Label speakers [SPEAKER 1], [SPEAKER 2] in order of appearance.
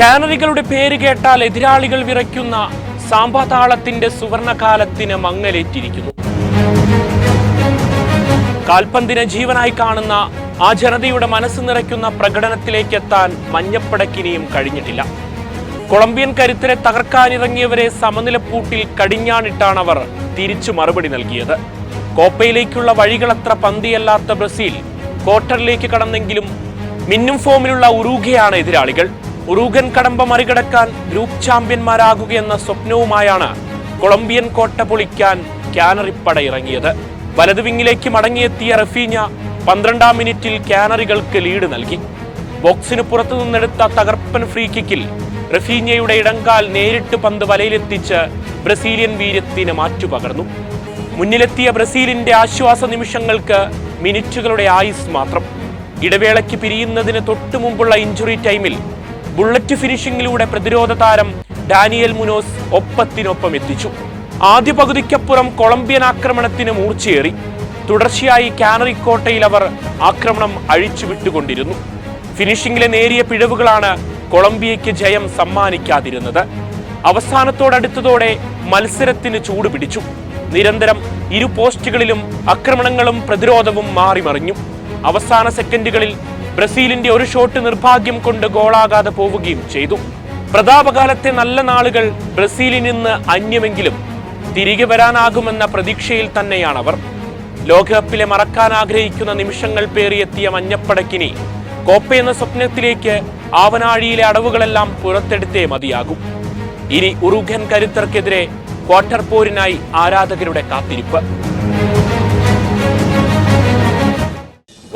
[SPEAKER 1] കാനറികളുടെ പേര് കേട്ടാൽ എതിരാളികൾ വിറയ്ക്കുന്ന സാമ്പാതാളത്തിന്റെ സുവർണകാലത്തിന് മങ്ങലേറ്റിരിക്കുന്നു. കാൽപന്തിനെ ജീവനായി കാണുന്ന ആ ജനതയുടെ മനസ്സ് നിറയ്ക്കുന്ന പ്രകടനത്തിലേക്ക് എത്താൻ മഞ്ഞപ്പടക്കിനിയും കഴിഞ്ഞിട്ടില്ല. കൊളംബിയൻ കരുത്തരെ തകർക്കാനിറങ്ങിയവരെ സമനിലപ്പൂട്ടിൽ കടിഞ്ഞാണിട്ടാണ് അവർ തിരിച്ചു മറുപടി നൽകിയത്. കോപ്പയിലേക്കുള്ള വഴികളത്ര പന്തിയല്ലാത്ത ബ്രസീൽ ക്വാർട്ടറിലേക്ക് കടന്നെങ്കിലും മിന്നും ഫോമിലുള്ള ഉറൂഖയാണ് എതിരാളികൾ. ഉറൂഗൻ കടമ്പ മറികടക്കാൻ ഗ്രൂപ്പ് ചാമ്പ്യന്മാരാകുകയെന്ന സ്വപ്നവുമായാണ് കൊളംബിയൻ കോട്ട പൊളിക്കാൻ കാനറിപ്പട ഇറങ്ങിയത്. വലതു വിങ്ങിലേക്ക് മടങ്ങിയെത്തിയ റഫീന പന്ത്രണ്ടാം മിനിറ്റിൽ കാനറികൾക്ക് ലീഡ് നൽകി. ബോക്സിന് പുറത്തു നിന്നെടുത്ത തകർപ്പൻ ഫ്രീ കിക്കിൽ റഫീഞ്ഞയുടെ ഇടങ്കാൽ നേരിട്ട് പന്ത് വലയിലെത്തിച്ച് ബ്രസീലിയൻ വീര്യത്തിന് മാറ്റുപകർന്നു മുന്നിലെത്തിയ ബ്രസീലിന്റെ ആശ്വാസ നിമിഷങ്ങൾക്ക് മിനിറ്റുകളുടെ ആയുസ് മാത്രം. ഇടവേളയ്ക്ക് പിരിയുന്നതിന് തൊട്ടു മുമ്പുള്ള ഇഞ്ചുറി ടൈമിൽ ബുള്ളറ്റ് ഫിനിഷിംഗിലൂടെ പ്രതിരോധ താരം ഡാനിയൽ മുനോസ് ഒപ്പത്തിനൊപ്പം എത്തിച്ചു. ആദ്യ പകുതിക്കപ്പുറം കൊളംബിയൻ ആക്രമണത്തിന് മൂർച്ചയേറി. തുടർച്ചയായി കാനറി കോട്ടയിൽ അവർ ആക്രമണം അഴിച്ചുവിട്ടുകൊണ്ടിരുന്നു. ഫിനിഷിംഗിലെ നേരിയ പിഴവുകളാണ് കൊളംബിയയ്ക്ക് ജയം സമ്മാനിക്കാതിരുന്നത്. അവസാനത്തോടടുത്തതോടെ മത്സരത്തിന് ചൂടുപിടിച്ചു. നിരന്തരം ഇരു പോസ്റ്റുകളിലും ആക്രമണങ്ങളും പ്രതിരോധവും മാറിമറിഞ്ഞു. അവസാന സെക്കൻഡുകളിൽ ബ്രസീലിന്റെ ഒരു ഷോട്ട് നിർഭാഗ്യം കൊണ്ട് ഗോളാകാതെ പോവുകയും ചെയ്തു. പ്രതാപകാലത്തെ നല്ല നാളുകൾ ബ്രസീലിൽ നിന്ന് അന്യമെങ്കിലും തിരികെ വരാനാകുമെന്ന പ്രതീക്ഷയിൽ തന്നെയാണവർ. ലോകകപ്പിലെ മറക്കാൻ ആഗ്രഹിക്കുന്ന നിമിഷങ്ങൾ പേറിയെത്തിയ മഞ്ഞപ്പടക്കിനി കോപ്പ എന്ന സ്വപ്നത്തിലേക്ക് ആവനാഴിയിലെ അടവുകളെല്ലാം പുറത്തെടുത്തേ മതിയാകും. ഇനി ഉറുഖൻ കരുത്തർക്കെതിരെ ക്വാർട്ടർ പോരിനായി ആരാധകരുടെ കാത്തിരിപ്പ്.